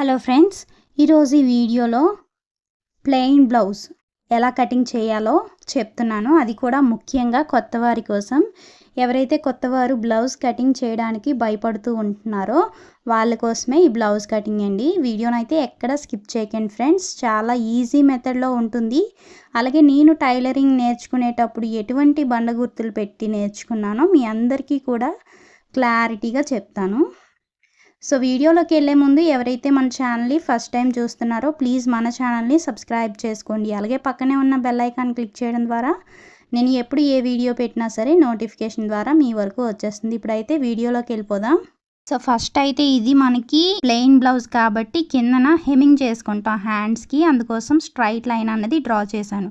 Hello friends ఈరోజు ఈ వీడియోలో ప్లెయిన్ బ్లౌజ్ ఎలా కటింగ్ చేయాలో చెప్తున్నాను. అది కూడా ముఖ్యంగా కొత్త వారి కోసం. ఎవరైతే కొత్తవారు బ్లౌజ్ కటింగ్ చేయడానికి భయపడుతూ ఉంటున్నారో వాళ్ళ కోసమే ఈ బ్లౌజ్ కటింగ్ అండి. వీడియోని అయితే ఎక్కడ స్కిప్ చేయకండి ఫ్రెండ్స్ చాలా ఈజీ మెథడ్లో ఉంటుంది. అలాగే నేను టైలరింగ్ నేర్చుకునేటప్పుడు ఎటువంటి బండ గుర్తులు పెట్టి నేర్చుకున్నానో మీ అందరికీ కూడా క్లారిటీగా చెప్తాను. సో వీడియోలోకి వెళ్ళే ముందు ఎవరైతే మన ఛానల్ని ఫస్ట్ టైం చూస్తున్నారో ప్లీజ్ మన ఛానల్ని సబ్స్క్రైబ్ చేసుకోండి. అలాగే పక్కనే ఉన్న బెల్ ఐకాన్ క్లిక్ చేయడం ద్వారా నేను ఎప్పుడు ఏ వీడియో పెట్టినా సరే నోటిఫికేషన్ ద్వారా మీ వరకు వచ్చేస్తుంది. ఇప్పుడైతే వీడియోలోకి వెళ్ళిపోదాం. సో ఫస్ట్ అయితే ఇది మనకి ప్లెయిన్ బ్లౌజ్ కాబట్టి కిందన హెమింగ్ చేసుకుంటాం హ్యాండ్స్కి అందుకోసం స్ట్రైట్ లైన్ అన్నది డ్రా చేశాను.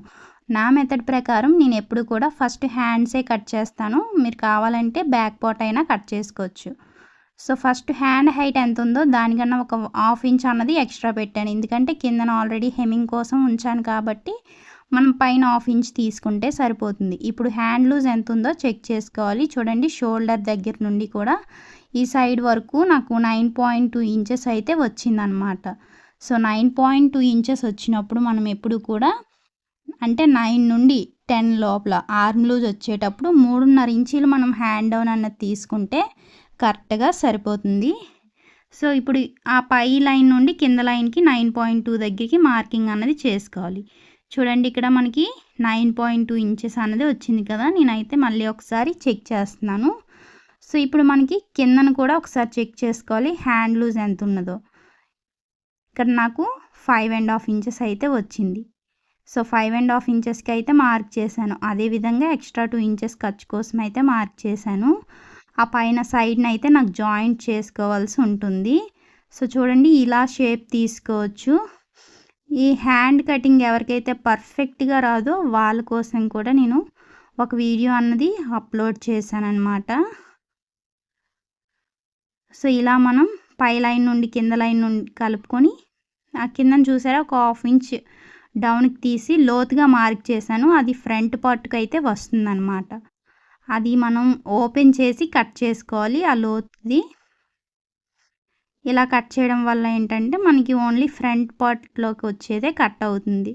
నా మెథడ్ ప్రకారం నేను ఎప్పుడు కూడా ఫస్ట్ హ్యాండ్సే కట్ చేస్తాను. మీరు కావాలంటే బ్యాక్ పార్ట్ అయినా కట్ చేసుకోవచ్చు. సో ఫస్ట్ హ్యాండ్ హైట్ ఎంత ఉందో దానికన్నా ఒక హాఫ్ ఇంచ్ అన్నది ఎక్స్ట్రా పెట్టాను. ఎందుకంటే కిందన ఆల్రెడీ హెమింగ్ కోసం ఉంచాను కాబట్టి మనం పైన హాఫ్ ఇంచ్ తీసుకుంటే సరిపోతుంది. ఇప్పుడు హ్యాండ్ లూజ్ ఎంత ఉందో చెక్ చేసుకోవాలి. చూడండి షోల్డర్ దగ్గర నుండి కూడా ఈ సైడ్ వరకు నాకు నైన్ పాయింట్ టూ ఇంచెస్ అయితే వచ్చిందనమాట so nine point two inches వచ్చినప్పుడు మనం ఎప్పుడు కూడా అంటే నైన్ నుండి టెన్ లోపల ఆర్మ్ లూజ్ వచ్చేటప్పుడు మూడున్నర ఇంచీలు మనం హ్యాండ్ డౌన్ అన్నది తీసుకుంటే కరెక్ట్గా సరిపోతుంది. సో ఇప్పుడు ఆ పై లైన్ నుండి కింద లైన్కి నైన్ పాయింట్ టూ దగ్గరికి మార్కింగ్ అన్నది చేసుకోవాలి. చూడండి ఇక్కడ మనకి నైన్ పాయింట్ టూ ఇంచెస్ అన్నది వచ్చింది కదా నేనైతే మళ్ళీ ఒకసారి చెక్ చేస్తున్నాను. సో ఇప్పుడు మనకి కిందన కూడా ఒకసారి చెక్ చేసుకోవాలి హ్యాండ్ లూజ్ ఎంత ఉన్నదో. ఇక్కడ నాకు ఫైవ్ అండ్ హాఫ్ ఇంచెస్ అయితే వచ్చింది. సో ఫైవ్ అండ్ హాఫ్ ఇంచెస్కి అయితే మార్క్ చేశాను. అదేవిధంగా ఎక్స్ట్రా టూ ఇంచెస్ ఖర్చు కోసం అయితే మార్క్ చేశాను. ఆ పైన సైడ్ని అయితే నాకు జాయింట్ చేసుకోవాల్సి ఉంటుంది. సో చూడండి ఇలా షేప్ తీసుకోవచ్చు. ఈ హ్యాండ్ కటింగ్ ఎవరికైతే పర్ఫెక్ట్గా రాదో వాళ్ళ కోసం కూడా నేను ఒక వీడియో అన్నది అప్లోడ్ చేశానమాట సో ఇలా మనం పై లైన్ నుండి కింద లైన్ నుండి కలుపుకొని ఆ కింద చూసారా ఒక హాఫ్ ఇంచ్ డౌన్కి తీసి లోతుగా మార్క్ చేశాను. అది ఫ్రంట్ పార్ట్కి అయితే వస్తుందన్నమాట. అది మనం ఓపెన్ చేసి కట్ చేసుకోవాలి. ఆ లోతుది ఇలా కట్ చేయడం వల్ల ఏంటంటే మనకి ఓన్లీ ఫ్రంట్ పార్ట్లోకి వచ్చేదే కట్ అవుతుంది.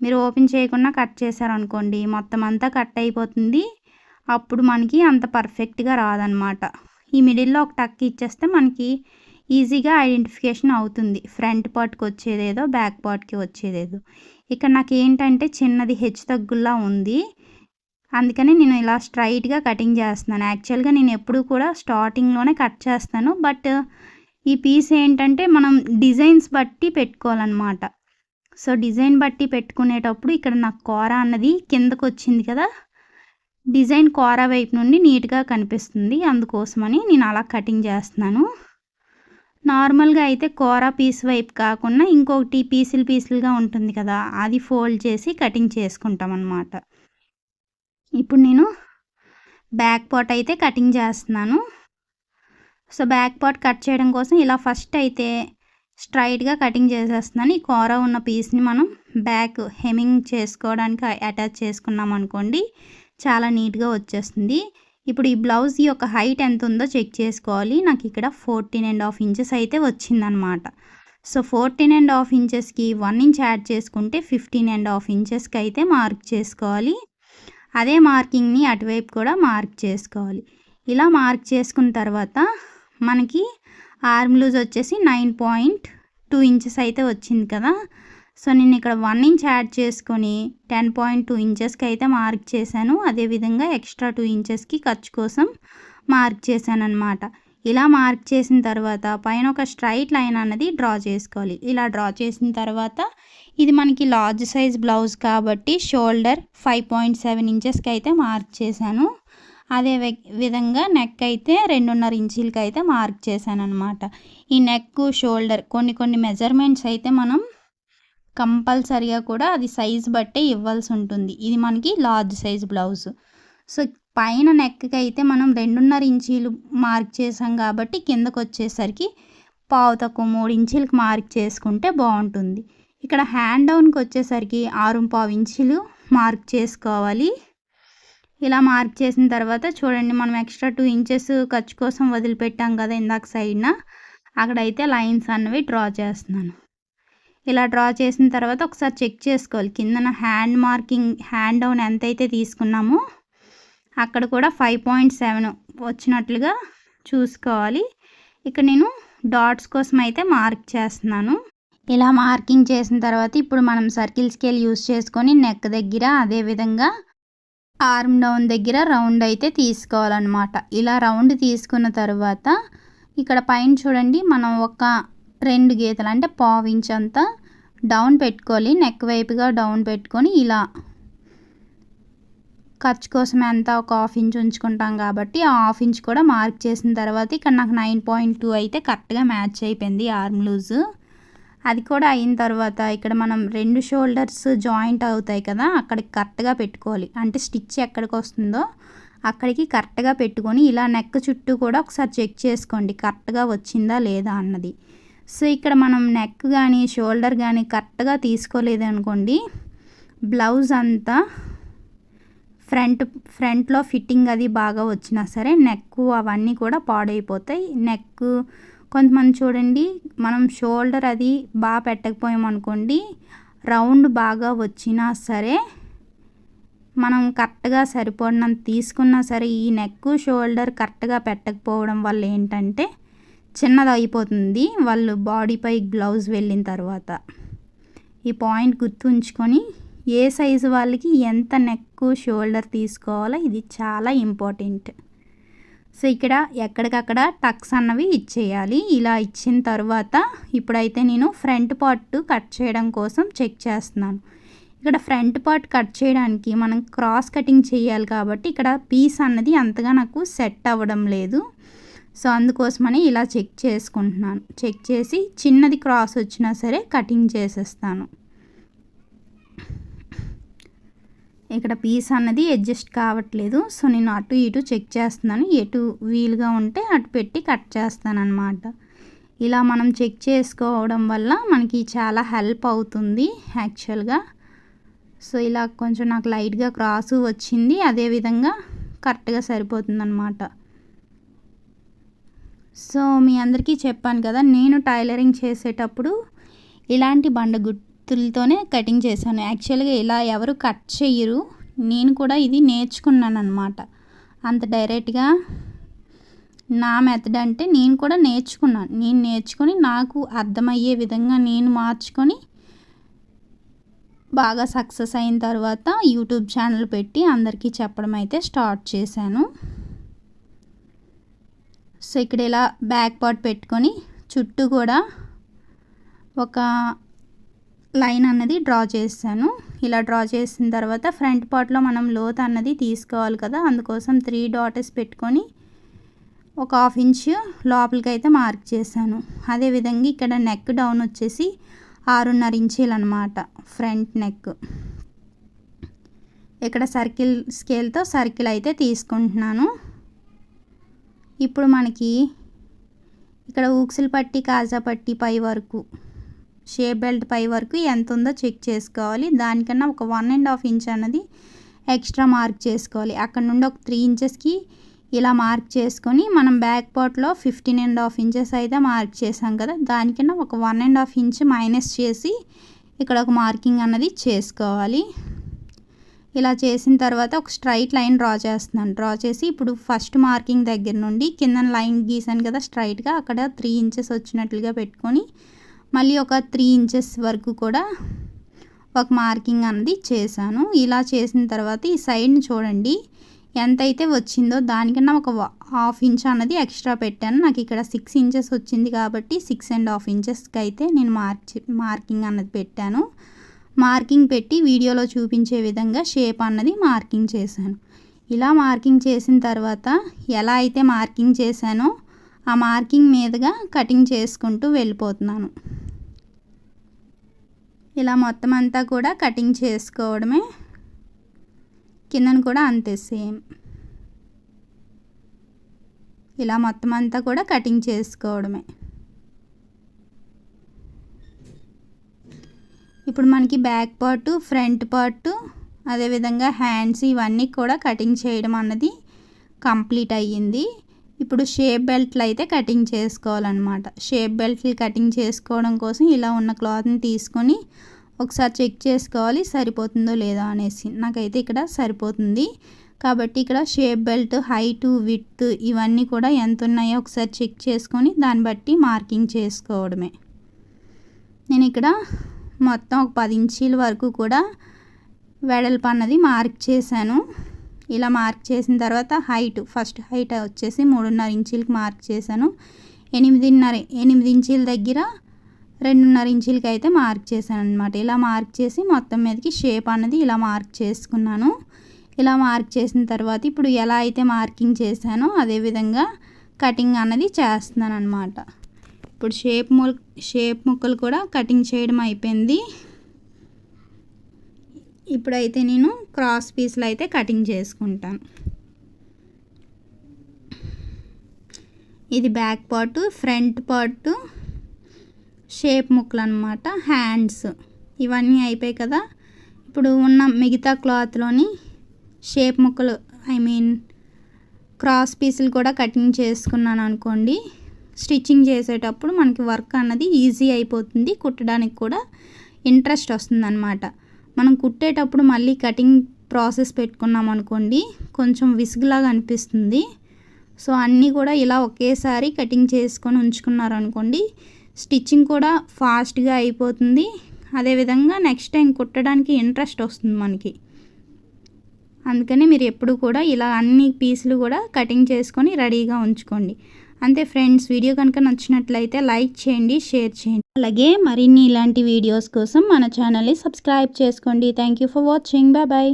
మీరు ఓపెన్ చేయకుండా కట్ చేశారనుకోండి మొత్తం అంతా కట్ అయిపోతుంది. అప్పుడు మనకి అంత పర్ఫెక్ట్గా రాదనమాట ఈ మిడిల్లో ఒక టక్ ఇచ్చేస్తే మనకి ఈజీగా ఐడెంటిఫికేషన్ అవుతుంది. ఫ్రంట్ పార్ట్కి వచ్చేదేదో బ్యాక్ పార్ట్కి వచ్చేదేదో. ఇక్కడ నాకు ఏంటంటే చిన్నది హెచ్చు తగ్గుల్లా ఉంది. అందుకని నేను ఇలా స్ట్రైట్గా కటింగ్ చేస్తున్నాను. యాక్చువల్గా నేను ఎప్పుడు కూడా స్టార్టింగ్లోనే కట్ చేస్తాను. బట్ ఈ పీస్ ఏంటంటే మనం డిజైన్స్ బట్టి పెట్టుకోవాలన్నమాట. సో డిజైన్ బట్టి పెట్టుకునేటప్పుడు ఇక్కడ నాకు కూర అన్నది కిందకు వచ్చింది కదా! డిజైన్ కూర వైపు నుండి నీట్గా కనిపిస్తుంది. అందుకోసమని నేను అలా కటింగ్ చేస్తున్నాను. నార్మల్గా అయితే కూర పీస్ వైపు కాకుండా ఇంకొకటి పీసులు పీసులుగా ఉంటుంది కదా! అది ఫోల్డ్ చేసి కటింగ్ చేసుకుంటాం అన్నమాట ఇప్పుడు నేను బ్యాక్ పార్ట్ అయితే కటింగ్ చేస్తున్నాను. సో బ్యాక్ పార్ట్ కట్ చేయడం కోసం ఇలా ఫస్ట్ అయితే స్ట్రైట్గా కటింగ్ చేసేస్తున్నాను. ఈ కూర ఉన్న పీస్ని మనం బ్యాక్ హెమింగ్ చేసుకోవడానికి అటాచ్ చేసుకున్నాం అనుకోండి చాలా నీట్గా వచ్చేస్తుంది. ఇప్పుడు ఈ బ్లౌజ్ యొక్క హైట్ ఎంత ఉందో చెక్ చేసుకోవాలి. నాకు ఇక్కడ ఫోర్టీన్ అండ్ హాఫ్ ఇంచెస్ అయితే వచ్చిందనమాట. సో ఫోర్టీన్ అండ్ హాఫ్ ఇంచెస్కి వన్ ఇంచ్ యాడ్ చేసుకుంటే ఫిఫ్టీన్ అండ్ హాఫ్ ఇంచెస్కి అయితే మార్క్ చేసుకోవాలి. అదే మార్కింగ్ని అటువైపు కూడా మార్క్ చేసుకోవాలి. ఇలా మార్క్ చేసుకున్న తర్వాత మనకి ఆర్మ్ లూజ్ వచ్చేసి నైన్ పాయింట్ టూ ఇంచెస్ అయితే వచ్చింది కదా. సో నేను ఇక్కడ వన్ ఇంచ్ యాడ్ చేసుకొని టెన్ పాయింట్ టూ ఇంచెస్కి అయితే మార్క్ చేశాను. అదేవిధంగా ఎక్స్ట్రా టూ ఇంచెస్కి ఖర్చు కోసం మార్క్ చేశాను అనమాట ఇలా మార్క్ చేసిన తర్వాత పైన ఒక స్ట్రైట్ లైన్ అన్నది డ్రా చేసుకోవాలి. ఇలా డ్రా చేసిన తర్వాత ఇది మనకి లార్జ్ సైజ్ బ్లౌజ్ కాబట్టి షోల్డర్ ఫైవ్ పాయింట్ సెవెన్ ఇంచెస్కి అయితే మార్క్ చేశాను. అదే విధంగా నెక్ అయితే రెండున్నర ఇంచీలకి అయితే మార్క్ చేశాను అనమాట ఈ నెక్ షోల్డర్ కొన్ని కొన్ని మెజర్మెంట్స్ అయితే మనం కంపల్సరిగా కూడా అది సైజ్ బట్టే ఇవ్వాల్సి ఉంటుంది. ఇది మనకి లార్జ్ సైజ్ బ్లౌజ్ సో పైన నెక్కి అయితే మనం రెండున్నర ఇంచీలు మార్క్ చేసాం కాబట్టి కిందకు వచ్చేసరికి పావు తక్కువ మూడు ఇంచీలకు మార్క్ చేసుకుంటే బాగుంటుంది. ఇక్కడ హ్యాండ్ డౌన్కి వచ్చేసరికి ఆరు పావు ఇంచీలు మార్క్ చేసుకోవాలి. ఇలా మార్క్ చేసిన తర్వాత చూడండి మనం ఎక్స్ట్రా టూ ఇంచెస్ ఖర్చు కోసం వదిలిపెట్టాం కదా ఇందాక సైడ్న. అక్కడైతే లైన్స్ అన్నవి డ్రా చేస్తున్నాను. ఇలా డ్రా చేసిన తర్వాత ఒకసారి చెక్ చేసుకోవాలి. కిందన హ్యాండ్ మార్కింగ్ హ్యాండ్ డౌన్ ఎంతైతే తీసుకున్నామో అక్కడ కూడా ఫైవ్ పాయింట్ సెవెన్ వచ్చినట్లుగా చూసుకోవాలి. ఇక్కడ నేను డాట్స్ కోసం అయితే మార్క్ చేస్తున్నాను. ఇలా మార్కింగ్ చేసిన తర్వాత ఇప్పుడు మనం సర్కిల్ స్కేల్ యూస్ చేసుకొని నెక్ దగ్గర అదేవిధంగా ఆర్మ్ డౌన్ దగ్గర రౌండ్ అయితే తీసుకోవాలన్నమాట. ఇలా రౌండ్ తీసుకున్న తర్వాత ఇక్కడ పైన చూడండి మనం ఒక రెండు గీతలు అంటే పావించంతా అంతా డౌన్ పెట్టుకోవాలి. నెక్ వైపుగా డౌన్ పెట్టుకొని ఇలా ఖర్చు కోసం ఎంత ఒక హాఫ్ ఇంచ్ ఉంచుకుంటాం కాబట్టి ఆ హాఫ్ ఇంచ్ కూడా మార్క్ చేసిన తర్వాత ఇక్కడ నాకు నైన్ పాయింట్ టూ అయితే కరెక్ట్గా మ్యాచ్ అయిపోయింది ఆర్మ్ లూజ్. అది కూడా అయిన తర్వాత ఇక్కడ మనం రెండు షోల్డర్స్ జాయింట్ అవుతాయి కదా అక్కడికి కరెక్ట్గా పెట్టుకోవాలి. అంటే స్టిచ్ ఎక్కడికి వస్తుందో అక్కడికి కరెక్ట్గా పెట్టుకొని ఇలా నెక్ చుట్టూ కూడా ఒకసారి చెక్ చేసుకోండి కరెక్ట్గా వచ్చిందా లేదా అన్నది. సో ఇక్కడ మనం నెక్ కానీ షోల్డర్ కానీ కరెక్ట్గా తీసుకోలేదు అనుకోండి బ్లౌజ్ అంతా ఫ్రంట్ ఫ్రంట్లో ఫిట్టింగ్ అది బాగా వచ్చినా సరే నెక్ అవన్నీ కూడా పాడైపోతాయి. నెక్ కొంతమంది చూడండి మనం షోల్డర్ అది బాగా పెట్టకపోయామనుకోండి రౌండ్ బాగా వచ్చినా సరే మనం కరెక్ట్గా సరిపడినంత తీసుకున్నా సరే ఈ నెక్ షోల్డర్ కరెక్ట్గా పెట్టకపోవడం వల్ల ఏంటంటే చిన్నది అయిపోతుంది వాళ్ళు బాడీపై గ్లౌజ్ వెళ్ళిన తర్వాత. ఈ పాయింట్ గుర్తుంచుకొని ఏ సైజు వాళ్ళకి ఎంత నెక్ షోల్డర్ తీసుకోవాలో ఇది చాలా ఇంపార్టెంట్. సో ఇక్కడ ఎక్కడికక్కడ టక్స్ అన్నవి ఇచ్చేయాలి. ఇలా ఇచ్చిన తర్వాత ఇప్పుడైతే నేను ఫ్రంట్ పార్ట్ కట్ చేయడం కోసం చెక్ చేస్తున్నాను. ఇక్కడ ఫ్రంట్ పార్ట్ కట్ చేయడానికి మనం క్రాస్ కటింగ్ చేయాలి కాబట్టి ఇక్కడ పీస్ అన్నది అంతగా నాకు సెట్ అవ్వడం లేదు. సో అందుకోసమని ఇలా చెక్ చేసుకుంటున్నాను. చెక్ చేసి చిన్నది క్రాస్ వచ్చినా సరే కటింగ్ చేసేస్తాను. ఇక్కడ పీస్ అన్నది అడ్జస్ట్ కావట్లేదు. సో నేను అటు ఇటు చెక్ చేస్తున్నాను. ఎటు వీలుగా ఉంటే అటు పెట్టి కట్ చేస్తాను అనమాట ఇలా మనం చెక్ చేసుకోవడం వల్ల మనకి చాలా హెల్ప్ అవుతుంది యాక్చువల్గా. సో ఇలా కొంచెం నాకు లైట్గా క్రాసు వచ్చింది. అదేవిధంగా కరెక్ట్గా సరిపోతుంది అనమాట సో మీ అందరికీ చెప్పాను కదా నేను టైలరింగ్ చేసేటప్పుడు ఇలాంటి బండ గుర్తులతోనే కటింగ్ చేశాను. యాక్చువల్గా ఇలా ఎవరు కట్ చేయరు నేను కూడా ఇది నేర్చుకున్నాను అనమాట అంత డైరెక్ట్గా నా మెథడ్ అంటే నేను కూడా నేర్చుకున్నాను. నేను నేర్చుకొని నాకు అర్థమయ్యే విధంగా నేను మార్చుకొని బాగా సక్సెస్ అయిన తర్వాత యూట్యూబ్ ఛానల్ పెట్టి అందరికీ చెప్పడం అయితే స్టార్ట్ చేశాను. సో ఇక్కడ ఇలా బ్యాక్ పార్ట్ పెట్టుకొని చుట్టూ కూడా ఒక లైన్ అన్నది డ్రా చేశాను ఇలా డ్రా చేసిన తర్వాత ఫ్రంట్ పార్ట్లో మనం లోత్ అన్నది తీసుకోవాలి కదా అందుకోసం త్రీ డాటర్స్ పెట్టుకొని ఒక హాఫ్ ఇంచ్ లోపలికి అయితే మార్క్ చేశాను. అదేవిధంగా ఇక్కడ నెక్ డౌన్ వచ్చేసి ఆరున్నర ఇంచీలు అనమాట ఫ్రంట్ నెక్ ఇక్కడ సర్కిల్ స్కేల్తో సర్కిల్ అయితే తీసుకుంటున్నాను. ఇప్పుడు మనకి ఇక్కడ ఊక్సులు పట్టి కాజా పట్టి పై వరకు షేప్ బెల్ట్ పై వరకు ఎంత ఉందో చెక్ చేసుకోవాలి. దానికన్నా ఒక వన్ అండ్ హాఫ్ ఇంచ్ అన్నది ఎక్స్ట్రా మార్క్ చేసుకోవాలి. అక్కడ నుండి ఒక త్రీ ఇంచెస్కి ఇలా మార్క్ చేసుకొని మనం బ్యాక్ పార్ట్లో ఫిఫ్టీన్ అండ్ హాఫ్ ఇంచెస్ అయితే మార్క్ చేసాం కదా. దానికన్నా ఒక one and half inch minus చేసి ఇక్కడ ఒక మార్కింగ్ అన్నది చేసుకోవాలి. ఇలా చేసిన తర్వాత ఒక స్ట్రైట్ లైన్ డ్రా చేస్తున్నాను. డ్రా చేసి ఇప్పుడు ఫస్ట్ మార్కింగ్ దగ్గర నుండి కింద లైన్ గీసాను కదా స్ట్రైట్గా అక్కడ త్రీ ఇంచెస్ వచ్చినట్లుగా పెట్టుకొని మళ్ళీ ఒక త్రీ ఇంచెస్ వరకు కూడా ఒక మార్కింగ్ అన్నది చేశాను. ఇలా చేసిన తర్వాత ఈ సైడ్ని చూడండి. ఎంతైతే వచ్చిందో దానికన్నా ఒక హాఫ్ ఇంచ్ అన్నది ఎక్స్ట్రా పెట్టాను. నాకు ఇక్కడ సిక్స్ ఇంచెస్ వచ్చింది కాబట్టి సిక్స్ అండ్ హాఫ్ ఇంచెస్కి అయితే నేను మార్చి మార్కింగ్ అన్నది పెట్టాను. మార్కింగ్ పెట్టి వీడియోలో చూపించే విధంగా షేప్ అన్నది మార్కింగ్ చేశాను. ఇలా మార్కింగ్ చేసిన తర్వాత ఎలా అయితే మార్కింగ్ చేశానో ఆ మార్కింగ్ మీదుగా కటింగ్ చేసుకుంటూ వెళ్ళిపోతున్నాను. ఇలా మొత్తం అంతా కూడా కటింగ్ చేసుకోవడమే. కిందను కూడా అంతే సేమ్ ఇలా మొత్తం అంతా కూడా కటింగ్ చేసుకోవడమే. ఇప్పుడు మనకి బ్యాక్ పార్ట్ ఫ్రంట్ పార్ట్ అదేవిధంగా హ్యాండ్స్ ఇవన్నీ కూడా కటింగ్ చేయడం అన్నది కంప్లీట్ అయ్యింది. ఇప్పుడు షేప్ బెల్ట్లు అయితే కటింగ్ చేసుకోవాలన్నమాట. షేప్ బెల్ట్లు కటింగ్ చేసుకోవడం కోసం ఇలా ఉన్న క్లాత్ని తీసుకొని ఒకసారి చెక్ చేసుకోవాలి సరిపోతుందో లేదో అనేసి. నాకైతే ఇక్కడ సరిపోతుంది. కాబట్టి ఇక్కడ షేప్ బెల్ట్ హైట్ విత్ ఇవన్నీ కూడా ఎంత ఉన్నాయో ఒకసారి చెక్ చేసుకొని దాన్ని బట్టి మార్కింగ్ చేసుకోవడమే. నేను ఇక్కడ మొత్తం ఒక పది ఇంచీల వరకు కూడా వెడల్పు అన్నది మార్క్ చేశాను. ఇలా మార్క్ చేసిన తర్వాత హైట్ ఫస్ట్ హైట్ వచ్చేసి మూడున్నర ఇంచులకి మార్క్ చేశాను. ఎనిమిదిన్నర ఎనిమిది ఇంచుల దగ్గర రెండున్నర ఇంచులకి అయితే మార్క్ చేశాను అనమాట ఇలా మార్క్ చేసి మొత్తం మీదకి షేప్ అన్నది ఇలా మార్క్ చేసుకున్నాను. ఇలా మార్క్ చేసిన తర్వాత ఇప్పుడు ఎలా అయితే మార్కింగ్ చేశానో అదేవిధంగా కటింగ్ అన్నది చేస్తున్నాను అనమాట ఇప్పుడు షేప్ ము షేప్ ముక్కలు కూడా కటింగ్ చేయడం అయిపోయింది. ఇప్పుడైతే నేను క్రాస్ పీస్లు అయితే కటింగ్ చేసుకుంటాను. ఇది back part front part shape ముక్కలు అనమాట హ్యాండ్స్ ఇవన్నీ అయిపోయాయి కదా. ఇప్పుడు ఉన్న మిగతా క్లాత్లోని షేప్ ముక్కలు ఐ మీన్ క్రాస్ పీసులు కూడా కటింగ్ చేసుకున్నాను అనుకోండి. స్టిచ్చింగ్ చేసేటప్పుడు మనకి వర్క్ అన్నది ఈజీ అయిపోతుంది కుట్టడానికి కూడా ఇంట్రెస్ట్ వస్తుందన్నమాట. మనం కుట్టేటప్పుడు మళ్ళీ కటింగ్ ప్రాసెస్ పెట్టుకున్నాం అనుకోండి కొంచెం విసుగులాగా అనిపిస్తుంది. సో అన్నీ కూడా ఇలా ఒకేసారి కటింగ్ చేసుకొని ఉంచుకున్నారనుకోండి స్టిచ్చింగ్ కూడా ఫాస్ట్గా అయిపోతుంది. అదేవిధంగా నెక్స్ట్ టైం కుట్టడానికి ఇంట్రెస్ట్ వస్తుంది మనకి. అందుకని మీరు ఎప్పుడు కూడా ఇలా అన్ని పీసులు కూడా కటింగ్ చేసుకొని రెడీగా ఉంచుకోండి. అంతే ఫ్రెండ్స్ వీడియో కనుక నచ్చినట్లయితే లైక్ చేయండి షేర్ చేయండి. అలాగే మరిన్ని ఇలాంటి వీడియోస్ కోసం మన ఛానల్ని సబ్స్క్రైబ్ చేసుకోండి. Thank you for watching. Bye bye.